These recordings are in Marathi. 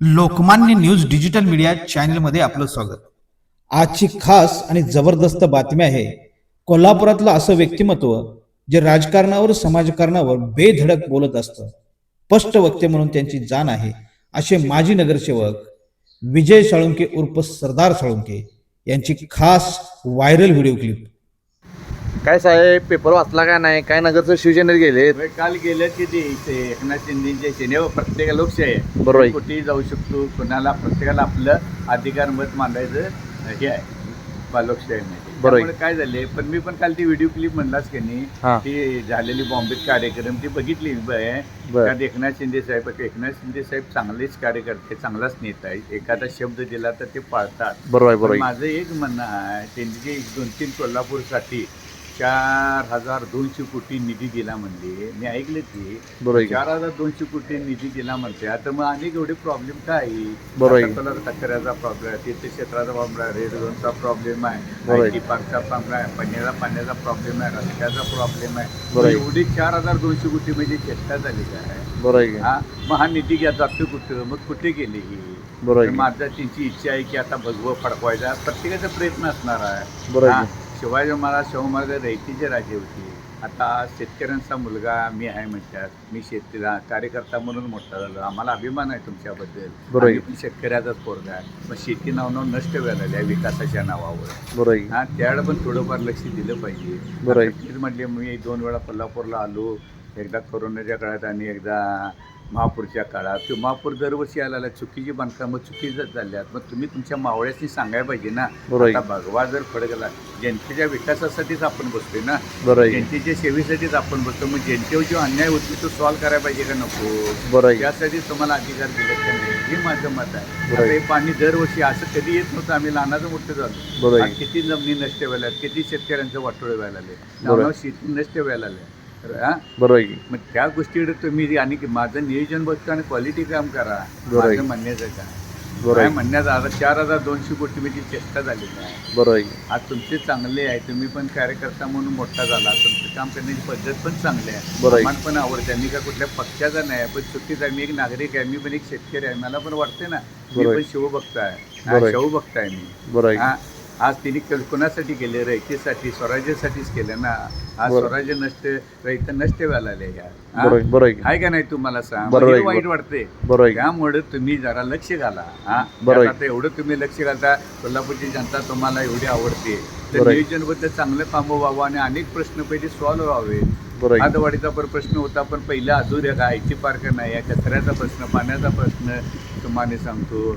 लोकमान्य न्यूज डिजिटल मीडिया चॅनलमध्ये आपलं स्वागत. आजची खास आणि जबरदस्त बातमी आहे कोल्हापुरातलं असं व्यक्तिमत्व जे राजकारणावर समाजकारणावर बेधडक बोलत असतं. स्पष्ट वक्ते म्हणून त्यांची जाण आहे असे माजी नगरसेवक विजय साळुंके उर्फ सरदार साळुंके यांची खास व्हायरल व्हिडिओ क्लिप. काय साहेब पेपर वाचला का नाही काय नगरचं शिवसेनेत गेले होय, काल गेलं की ते इथे एकनाथ शिंदेच्या सेनेवर प्रत्येक लोकशाही आहे बरोबर आहे. कुठेही जाऊ शकतो कोणाला प्रत्येकाला आपलं अधिकार मत मांडायचं हे आहे बा लोकशाहीमध्ये बरोबर आहे. त्यामुळे काय झाले पण मी पण काल ती व्हिडिओ क्लिप म्हणलाच की नाही हा. ती झालेली बॉम्बेत कार्यक्रम ती बघितली. बर. त्यात एकनाथ शिंदे साहेब एकनाथ शिंदे साहेब चांगलेच कार्यकर्ते चांगलाच नेता आहे एखादा शब्द दिला तर ते पाळतात बरोबर आहे पण बरोबर आहे. माझं एक म्हणणं आहे जे एक दोन तीन कोल्हापूरसाठी चार हजार दोनशे कोटी निधी दिला म्हणले मी ऐकले ते बरोबर आहे. चार हजार दोनशे कोटी निधी दिला म्हणते आता मग अनेक एवढे प्रॉब्लेम काय आहे? बरोबर आहे. आता तुला कचऱ्याचा प्रॉब्लेम आहे तीर्थक्षेत्राचा प्रॉब्लेम आहे रेड झोनचा प्रॉब्लेम आहे बरोबर आहे. आय टी पार्कचा प्रॉब्लेम आहे पाण्याचा पाण्याचा प्रॉब्लेम आहे रस्त्याचा प्रॉब्लेम आहे बरोबर आहे. एवढी चार हजार दोनशे कोटी म्हणजे चेष्टा झाली काय बरोबर आहे. हा मग हा निधी घ्या जातो कुठं मग कुठे गेली ही बरोबर तर आहे. माझा त्यांची इच्छा आहे की आता भगवं फडकवायचा प्रत्येकाचा प्रयत्न असणार आहे बरोबर आहे. हा, शिवाजी महाराज शाहू महाराज रयतीचे राजे होते आता शेतकऱ्यांचा मुलगा मी आहे म्हणतात मी शेतीला कार्यकर्ता म्हणून मोठा झालो. आम्हाला अभिमान आहे तुमच्याबद्दल. बरोबर. शेतकऱ्याचाच पोरगा आहे. मग शेती नाव नाव नष्ट व्हायला आहे विकासाच्या नावावर. बरोबर. हा त्यावेळेला पण थोडंफार लक्ष दिलं पाहिजे. बरोबर म्हटले मी दोन वेळा कोल्हापूरला आलो. एकदा कोरोनाच्या काळात आणि एकदा महापूरच्या काळात किंवा महापूर दरवर्षी आलेला आहे. चुकीची बांधकामं चुकीच झाल्यात. मग तुम्ही तुमच्या मावळ्याशी सांगायला पाहिजे ना. आता भगवा जर फडकला जनतेच्या विकासासाठीच आपण बसतोय ना. जनतेच्या सेवेसाठीच आपण बसतो मग जनतेवर जो अन्याय होतो तो सॉल्व्ह करायला पाहिजे का नको. त्यासाठी तुम्हाला अधिकार दिले का नाही? हे माझं मत आहे. हे पाणी दरवर्षी असं कधी येत नव्हतं. आम्ही लहानाचं मोठं झालो. किती जमिनी नष्ट व्हायला किती शेतकऱ्यांचं वाटोळे व्हायला लागले? शेती नष्ट व्हायला लागले बरोबर आहे. मग त्या गोष्टीकडे तुम्ही आणि माझं नियोजन बघतो आणि क्वालिटी काम करा बरोबर आहे. माझं म्हणण्याचं काय बरोबर काय. म्हणण्याचं आता चार हजार दोनशे कोटी मध्ये चेष्टा झाली बरोबर आहे. आज तुमचे चांगले आहे तुम्ही पण कार्यकर्ता म्हणून मोठा झाला तुमचं काम करण्याची पद्धत पण चांगली आहे बरोबर आहे. पण आवडते मी का कुठल्या पक्षाचा नाही आहे पण चुकीचा आहे मी एक नागरिक आहे मी पण एक शेतकरी आहे मला पण वाटते ना मी बरोबर पण आहे. शिवभक्त आहे बरोबर हा, आहे. शिवभक्त आहे मी बरोबर आहे. हा आज तिने कोणासाठी केले? रयतेसाठी स्वराज्यासाठीच केलं ना? आज. स्वराज्य नष्ट रयत नष्ट व्हायला या. आहे. का नाही तुम्हाला सांग. हे वाईट वाटते. त्यामुळे तुम्ही जरा लक्ष घाला. हा? आता एवढं तुम्ही लक्ष घालता कोल्हापूरची जनता तुम्हाला एवढी आवडते. तर. नियोजनबद्दल चांगलं कामं व्हावं आणि अनेक प्रश्न पहिले सॉल्व्ह व्हावे. आदवाडीचा पण प्रश्न होता पण पहिला अधुऱ्या का? आयची पार्क नाही आहे कचऱ्याचा प्रश्न पाण्याचा प्रश्न तुम्हाला सांगतो.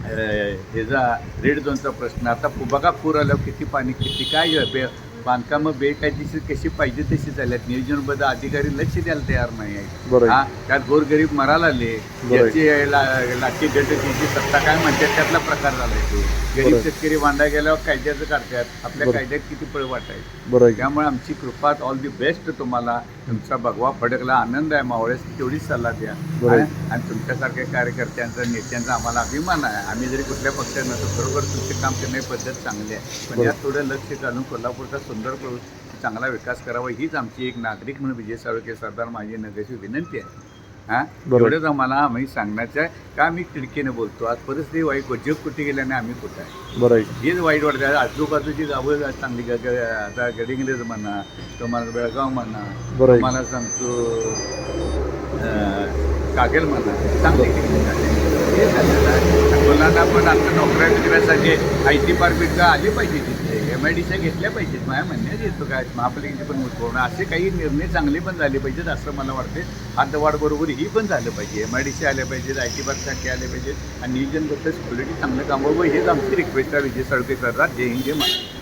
ह्याचा रेड झोनचा प्रश्न. आता बघा पूर आल्यावर किती पाणी किती काय बे बांधकामं बेकायदेशीर कशी पाहिजे तशी झाल्यात नियोजनबद्ध अधिकारी लक्ष द्यायला तयार नाही बरोबर आहे आहे. हा त्यात गोरगरीब मरायला आले बरोबर. याची ला- लाठी गट त्याची सत्ता काय म्हणतात त्यातला प्रकार झालाय तो गरीब बरोबर. शेतकरी बांधा गेल्यावर कायद्याचं काढतात आपल्या बरोबर. कायद्यात किती पळ वाटायचं आहे. त्यामुळे आमची कृपा ऑल दी बेस्ट तुम्हाला तुमचा भगवा फडकला आनंद आहे मावळ्यास तेवढीच सल्ला द्या बरोबर. आणि आणि तुमच्यासारख्या कार्यकर्त्यांचा नेत्यांचा आम्हाला अभिमान आहे आम्ही जरी कुठल्या पक्षात नसतो बरोबर तुमचे काम करण्याची पद्धत चांगली आहे पण बरोबर. यात थोडं लक्ष घालून कोल्हापूरचा सुंदर चांगला विकास करावा हीच आमची एक नागरिक म्हणून विजय साळुके सरदार माझी नगरची विनंती आहे हा. एवढंच आम्हाला आम्ही सांगण्याचं आहे का आम्ही खिडकीने बोलतो आज परिस्थिती वाईट जग कुठे गेल्याने आम्ही कुठं आहे बरोबर आहे. हेच वाईट वाटतं आजूबाजूची गावं चांगली आता गडिंग्लज म्हणा तुम्हाला बेळगाव म्हणा आहे. तुम्हाला सांगतो कागेल म्हणा चांगली झालेलं आहे. मुलांना पण आता नोकऱ्या बिकऱ्यासाठी आय टी पार्क आली पाहिजे तिथे. एम आय डीच्या घेतल्या पाहिजेत. माझ्या म्हणण्यात येतो काय? महापालिकेची पण पूर्ण असे काही निर्णय चांगले पण झाले पाहिजेत असं मला वाटते हातवाढ बरोबर ही पण झालं पाहिजे. एम आय डीसी आल्या पाहिजेत आय टी पार्कसाठी आले पाहिजेत. आणि नियोजनबद्दल क्वालिटी चांगलं कामावं हेच आमची रिक्वेस्ट आहे. विजय सळके करतात जय हिंद जय महाराष्ट्र.